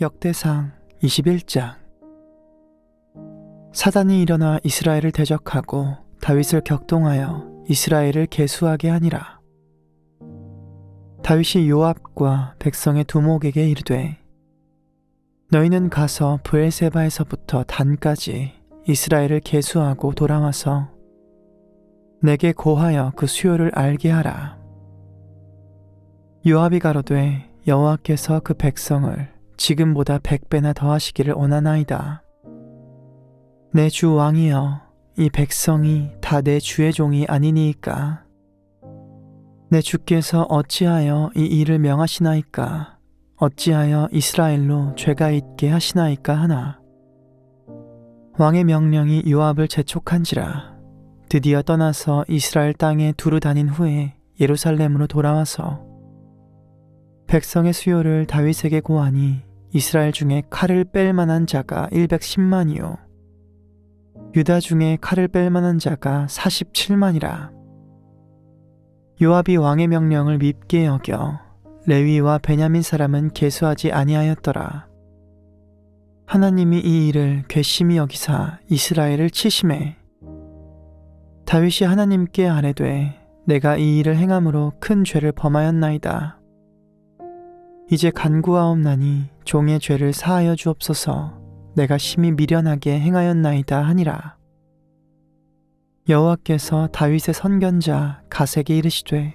역대상 21장 사단이 일어나 이스라엘을 대적하고 다윗을 격동하여 이스라엘을 계수하게 하니라. 다윗이 요압과 백성의 두목에게 이르되 너희는 가서 브엘세바에서부터 단까지 이스라엘을 계수하고 돌아와서 내게 고하여 그 수요를 알게 하라. 요압이 가로되 여호와께서 그 백성을 지금보다 백배나 더하시기를 원하나이다. 내 주 왕이여, 이 백성이 다 내 주의 종이 아니니이까. 내 주께서 어찌하여 이 일을 명하시나이까? 어찌하여 이스라엘로 죄가 있게 하시나이까 하나. 왕의 명령이 요압을 재촉한지라. 드디어 떠나서 이스라엘 땅에 두루 다닌 후에 예루살렘으로 돌아와서 백성의 수요를 다윗에게 고하니 이스라엘 중에 칼을 뺄 만한 자가 110만이요. 유다 중에 칼을 뺄 만한 자가 47만이라. 요압이 왕의 명령을 밉게 여겨 레위와 베냐민 사람은 계수하지 아니하였더라. 하나님이 이 일을 괘씸히 여기사 이스라엘을 치심해 다윗이 하나님께 아뢰되 내가 이 일을 행함으로 큰 죄를 범하였나이다 이제 간구하옵나니 종의 죄를 사하여 주옵소서. 내가 심히 미련하게 행하였나이다 하니라. 여호와께서 다윗의 선견자 가세게 이르시되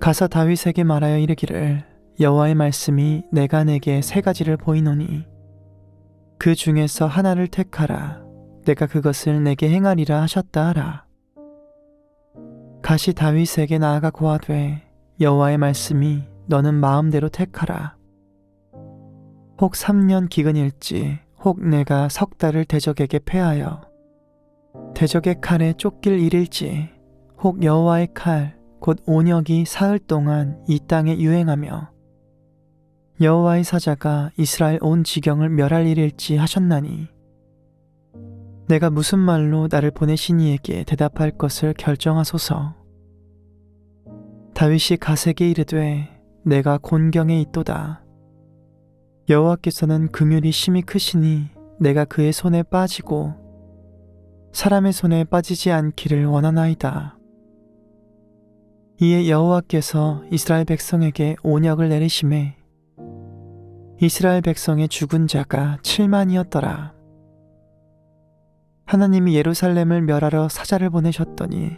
가서 다윗에게 말하여 이르기를 여호와의 말씀이 내가 내게 세 가지를 보이노니 그 중에서 하나를 택하라. 내가 그것을 내게 행하리라 하셨다 하라. 가시 다윗에게 나아가 고하되 여호와의 말씀이 너는 마음대로 택하라. 혹 3년 기근일지 혹 내가 석 달을 대적에게 패하여 대적의 칼에 쫓길 일일지 혹 여호와의 칼 곧 온역이 사흘 동안 이 땅에 유행하며 여호와의 사자가 이스라엘 온 지경을 멸할 일일지 하셨나니 내가 무슨 말로 나를 보내신 이에게 대답할 것을 결정하소서 다윗이 가세게 이르되 내가 곤경에 있도다. 여호와께서는 금율이 심히 크시니 내가 그의 손에 빠지고 사람의 손에 빠지지 않기를 원하나이다. 이에 여호와께서 이스라엘 백성에게 온역을 내리심에 이스라엘 백성의 죽은 자가 7만이었더라. 하나님이 예루살렘을 멸하러 사자를 보내셨더니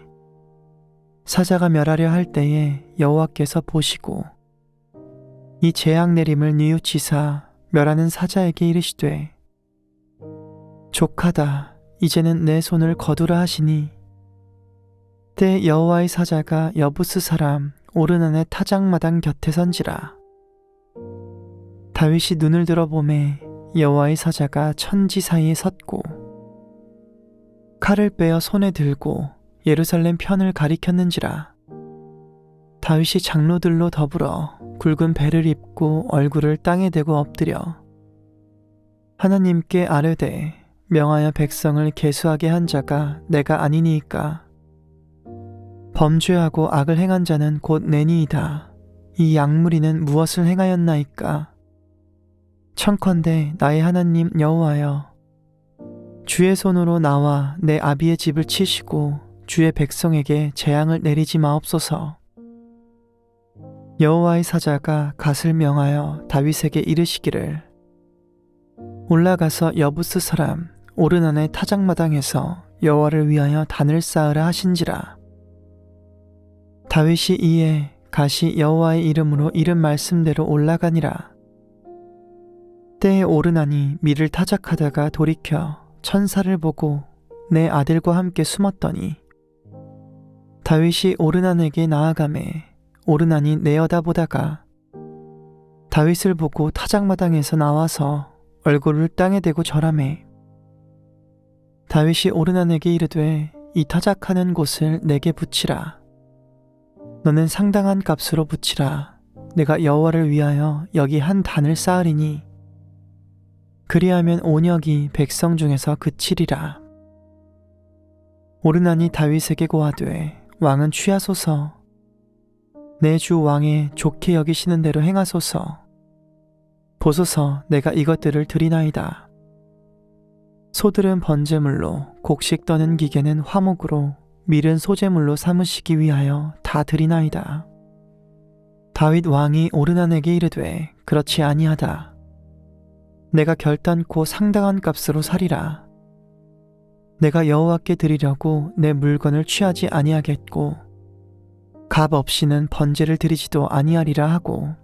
사자가 멸하려 할 때에 여호와께서 보시고 이 재앙 내림을 뉘우치사 멸하는 사자에게 이르시되 족하다 이제는 내 손을 거두라 하시니. 때 여호와의 사자가 여부스 사람 오르난의 타작마당 곁에 선지라. 다윗이 눈을 들어보매 여호와의 사자가 천지 사이에 섰고 칼을 빼어 손에 들고 예루살렘 편을 가리켰는지라 다윗이 장로들로 더불어 굵은 배를 입고 얼굴을 땅에 대고 엎드려 하나님께 아뢰되 명하여 백성을 계수하게 한 자가 내가 아니니이까. 범죄하고 악을 행한 자는 곧 내니이다. 이 양무리는 무엇을 행하였나이까? 청컨대 나의 하나님 여호와여 주의 손으로 나와 내 아비의 집을 치시고 주의 백성에게 재앙을 내리지 마옵소서 여호와의 사자가 갓을 명하여 다윗에게 이르시기를 올라가서 여부스 사람 오르난의 타작마당에서 여호와를 위하여 단을 쌓으라 하신지라. 다윗이 이에 갓이 여호와의 이름으로 이른 말씀대로 올라가니라. 때에 오르나니 밀을 타작하다가 돌이켜 천사를 보고 내 아들과 함께 숨었더니 다윗이 오르난에게 나아가매 오르나니 내어다보다가 다윗을 보고 타작마당에서 나와서 얼굴을 땅에 대고 절하매 다윗이 오르난에게 이르되 이 타작하는 곳을 내게 붙이라. 너는 상당한 값으로 붙이라. 내가 여호와를 위하여 여기 한 단을 쌓으리니 그리하면 온역이 백성 중에서 그치리라. 오르나니 다윗에게 고하되 왕은 취하소서 내 주 왕의 좋게 여기시는 대로 행하소서. 보소서 내가 이것들을 드리나이다. 소들은 번제물로 곡식 떠는 기계는 화목으로 밀은 소제물로 삼으시기 위하여 다 드리나이다. 다윗 왕이 오르난에게 이르되 그렇지 아니하다. 내가 결단코 상당한 값으로 사리라. 내가 여호와께 드리려고 내 물건을 취하지 아니하겠고 값 없이는 번제를 드리지도 아니하리라 하고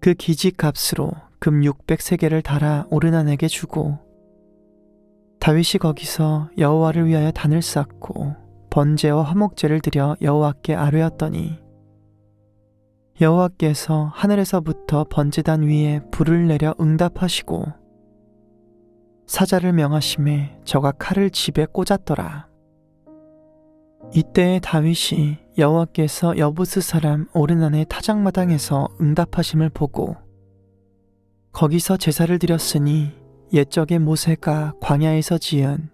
그 기직 값으로 금 600세계를 달아 오르난에게 주고 다윗이 거기서 여호와를 위하여 단을 쌓고 번제와 화목제를 드려 여호와께 아뢰었더니 여호와께서 하늘에서부터 번제단 위에 불을 내려 응답하시고 사자를 명하심에 저가 칼을 집에 꽂았더라. 이때에 다윗이 여호와께서 여부스 사람 오르난의 타작마당에서 응답하심을 보고 거기서 제사를 드렸으니 옛적의 모세가 광야에서 지은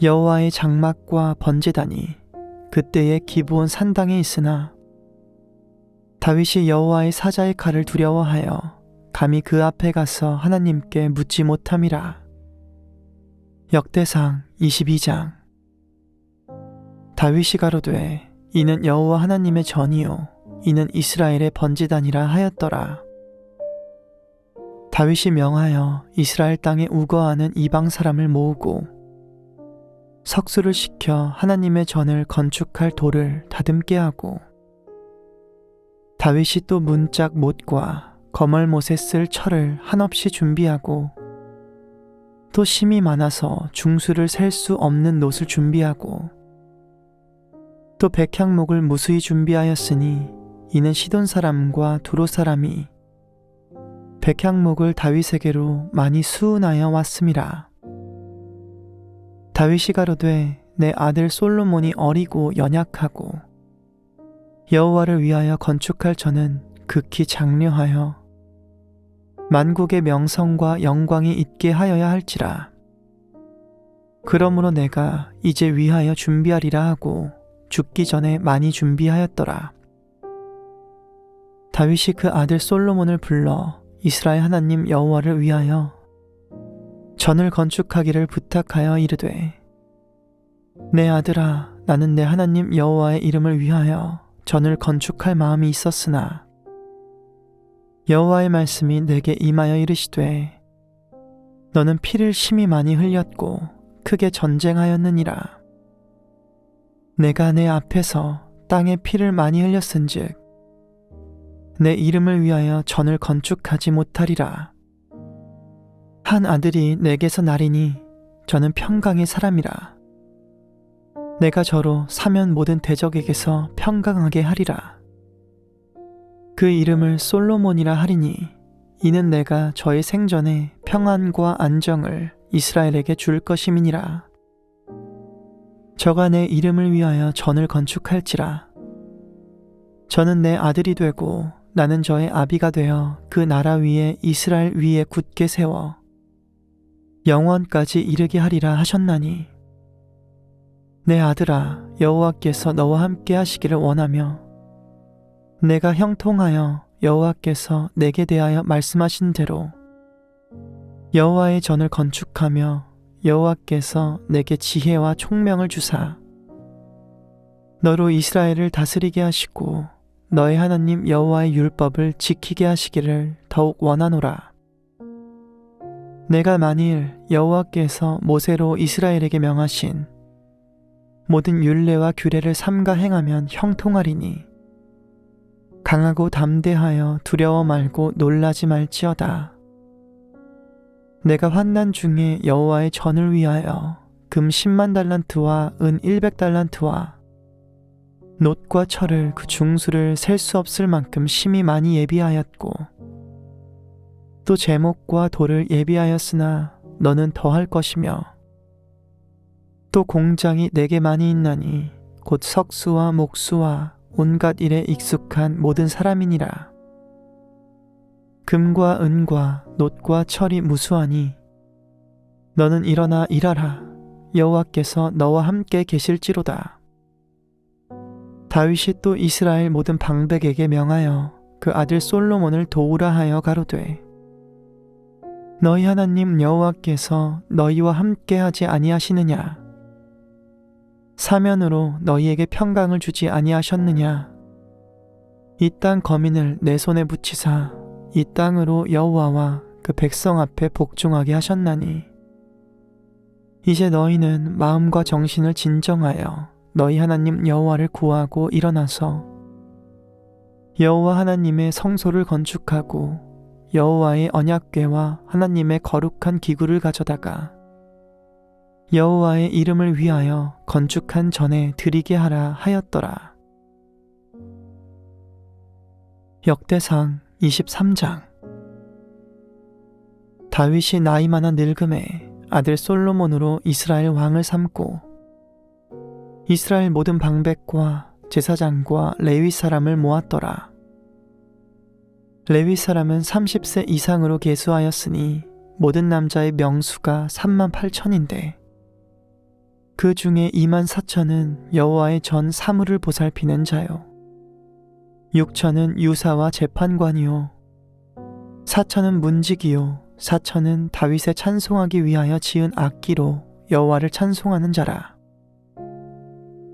여호와의 장막과 번제단이 그때의 기브온 산당에 있으나 다윗이 여호와의 사자의 칼을 두려워하여 감히 그 앞에 가서 하나님께 묻지 못함이라. 역대상 22장 다윗이 가로되 이는 여호와 하나님의 전이요 이는 이스라엘의 번제단이라 하였더라. 다윗이 명하여 이스라엘 땅에 우거하는 이방 사람을 모으고 석수를 시켜 하나님의 전을 건축할 돌을 다듬게 하고 다윗이 또 문짝 못과 거멀못에 쓸 철을 한없이 준비하고 또 심이 많아서 중수를 셀 수 없는 놋을 준비하고 또 백향목을 무수히 준비하였으니 이는 시돈 사람과 두로 사람이 백향목을 다윗에게로 많이 수운하여 왔음이라. 다윗이 가로되 내 아들 솔로몬이 어리고 연약하고 여호와를 위하여 건축할 저는 극히 장려하여 만국의 명성과 영광이 있게 하여야 할지라. 그러므로 내가 이제 위하여 준비하리라 하고 죽기 전에 많이 준비하였더라. 다윗이 그 아들 솔로몬을 불러 이스라엘 하나님 여호와를 위하여 전을 건축하기를 부탁하여 이르되 내 아들아 나는 내 하나님 여호와의 이름을 위하여 전을 건축할 마음이 있었으나 여호와의 말씀이 내게 임하여 이르시되 너는 피를 심히 많이 흘렸고 크게 전쟁하였느니라 내가 내 앞에서 땅에 피를 많이 흘렸은즉 내 이름을 위하여 전을 건축하지 못하리라 한 아들이 내게서 나리니 저는 평강의 사람이라 내가 저로 사면 모든 대적에게서 평강하게 하리라. 그 이름을 솔로몬이라 하리니 이는 내가 저의 생전에 평안과 안정을 이스라엘에게 줄 것임이니라. 저가 내 이름을 위하여 전을 건축할지라. 저는 내 아들이 되고 나는 저의 아비가 되어 그 나라 위에 이스라엘 위에 굳게 세워 영원까지 이르게 하리라 하셨나니 내 아들아 여호와께서 너와 함께 하시기를 원하며 내가 형통하여 여호와께서 내게 대하여 말씀하신 대로 여호와의 전을 건축하며 여호와께서 내게 지혜와 총명을 주사 너로 이스라엘을 다스리게 하시고 너의 하나님 여호와의 율법을 지키게 하시기를 더욱 원하노라. 내가 만일 여호와께서 모세로 이스라엘에게 명하신 모든 율례와 규례를 삼가 행하면 형통하리니 강하고 담대하여 두려워 말고 놀라지 말지어다. 내가 환난 중에 여호와의 전을 위하여 금 10만 달란트와 은 100달란트와 놋과 철을 그 중수를 셀 수 없을 만큼 심히 많이 예비하였고 또 제목과 돌을 예비하였으나 너는 더할 것이며 또 공장이 내게 많이 있나니 곧 석수와 목수와 온갖 일에 익숙한 모든 사람이니라. 금과 은과 놋과 철이 무수하니 너는 일어나 일하라. 여호와께서 너와 함께 계실지로다. 다윗이 또 이스라엘 모든 방백에게 명하여 그 아들 솔로몬을 도우라 하여 가로되 너희 하나님 여호와께서 너희와 함께 하지 아니하시느냐 사면으로 너희에게 평강을 주지 아니하셨느냐 이 땅 거민을 내 손에 붙이사 이 땅으로 여호와와 그 백성 앞에 복종하게 하셨나니 이제 너희는 마음과 정신을 진정하여 너희 하나님 여호와를 구하고 일어나서 여호와 하나님의 성소를 건축하고 여호와의 언약궤와 하나님의 거룩한 기구를 가져다가 여호와의 이름을 위하여 건축한 전에 드리게 하라 하였더라. 역대상 23장 다윗이 나이 많아 늙음에 아들 솔로몬으로 이스라엘 왕을 삼고 이스라엘 모든 방백과 제사장과 레위 사람을 모았더라. 레위 사람은 30세 이상으로 계수하였으니 모든 남자의 명수가 3만 8천인데 그 중에 2만 4천은 여호와의 전 사물을 보살피는 자요. 6천은 유사와 재판관이요. 4천은 문지기요. 4천은 다윗의 찬송하기 위하여 지은 악기로 여호와를 찬송하는 자라.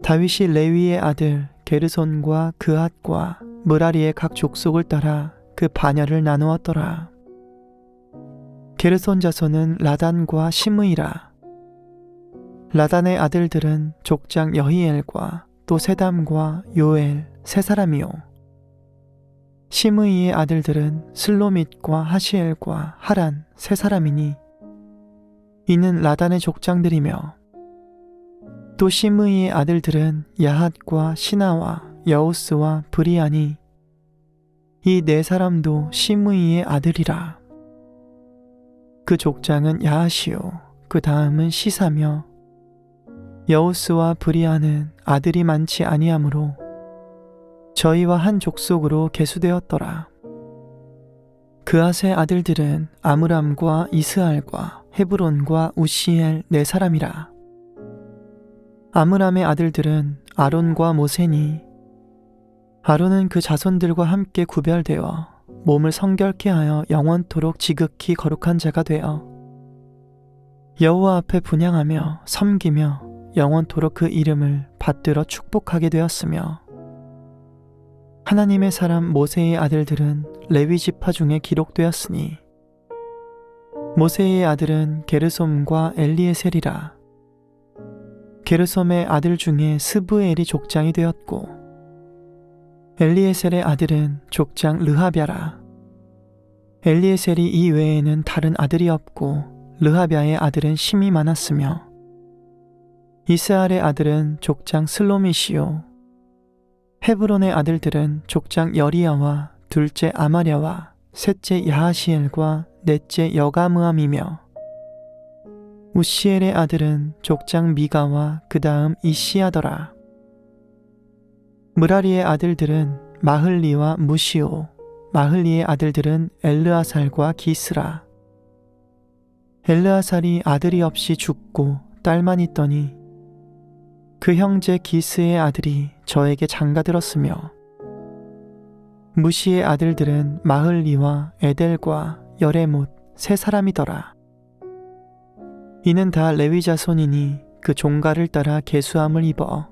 다윗이 레위의 아들 게르손과 그앗과 무라리의 각 족속을 따라 그 반열을 나누었더라. 게르손 자손은 라단과 시므이라. 라단의 아들들은 족장 여히엘과 또 세담과 요엘 세 사람이요. 시므이의 아들들은 슬로밋과 하시엘과 하란 세 사람이니 이는 라단의 족장들이며 또 시므이의 아들들은 야핫과 시나와 여우스와 브리아니 이 네 사람도 시므이의 아들이라. 그 족장은 야하시오. 그 다음은 시사며 여우스와 브리아는 아들이 많지 아니하므로 저희와 한 족속으로 계수되었더라. 그앗의 아들들은 아므람과 이스알과 헤브론과 우시엘 네 사람이라. 아므람의 아들들은 아론과 모세니 아론은 그 자손들과 함께 구별되어 몸을 성결케 하여 영원토록 지극히 거룩한 자가 되어 여호와 앞에 분양하며 섬기며 영원토록 그 이름을 받들어 축복하게 되었으며 하나님의 사람 모세의 아들들은 레위 지파 중에 기록되었으니 모세의 아들은 게르솜과 엘리에셀이라. 게르솜의 아들 중에 스브엘이 족장이 되었고 엘리에셀의 아들은 족장 르하비아라. 엘리에셀이 이 외에는 다른 아들이 없고 르하비아의 아들은 심이 많았으며 이스알의 아들은 족장 슬로미시오 헤브론의 아들들은 족장 여리야와 둘째 아마랴와 셋째 야하시엘과 넷째 여가므암이며 우시엘의 아들은 족장 미가와 그 다음 이시아더라. 무라리의 아들들은 마흘리와 무시오, 마흘리의 아들들은 엘르아살과 기스라. 엘르아살이 아들이 없이 죽고 딸만 있더니 그 형제 기스의 아들이 저에게 장가들었으며 무시의 아들들은 마흘리와 에델과 여레못 세 사람이더라. 이는 다 레위 자손이니 그 종가를 따라 계수함을 입어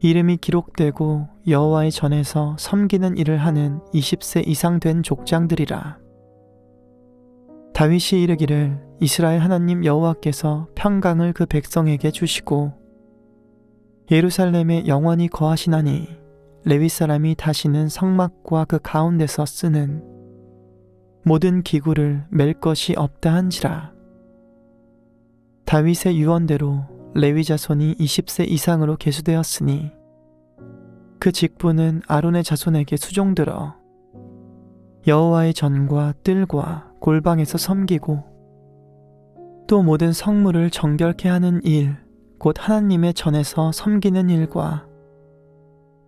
이름이 기록되고 여호와의 전에서 섬기는 일을 하는 20세 이상 된 족장들이라. 다윗이 이르기를 이스라엘 하나님 여호와께서 평강을 그 백성에게 주시고 예루살렘에 영원히 거하시나니 레위 사람이 다시는 성막과 그 가운데서 쓰는 모든 기구를 맬 것이 없다 한지라. 다윗의 유언대로 레위 자손이 20세 이상으로 계수되었으니 그 직분은 아론의 자손에게 수종들어 여호와의 전과 뜰과 골방에서 섬기고 또 모든 성물을 정결케 하는 일, 곧 하나님의 전에서 섬기는 일과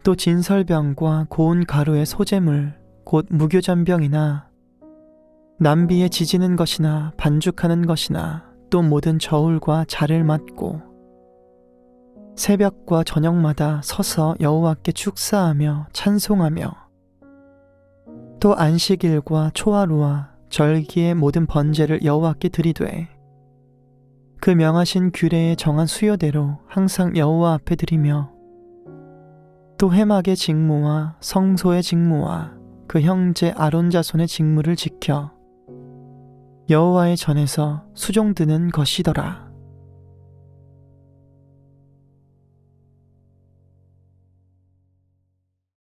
또 진설병과 고운 가루의 소재물 곧 무교전병이나 남비에 지지는 것이나 반죽하는 것이나 또 모든 저울과 자를 맡고 새벽과 저녁마다 서서 여호와께 축사하며 찬송하며 또 안식일과 초하루와 절기의 모든 번제를 여호와께 드리되 그 명하신 규례에 정한 수요대로 항상 여호와 앞에 드리며 또 회막의 직무와 성소의 직무와 그 형제 아론 자손의 직무를 지켜 여호와의 전에서 수종드는 것이더라.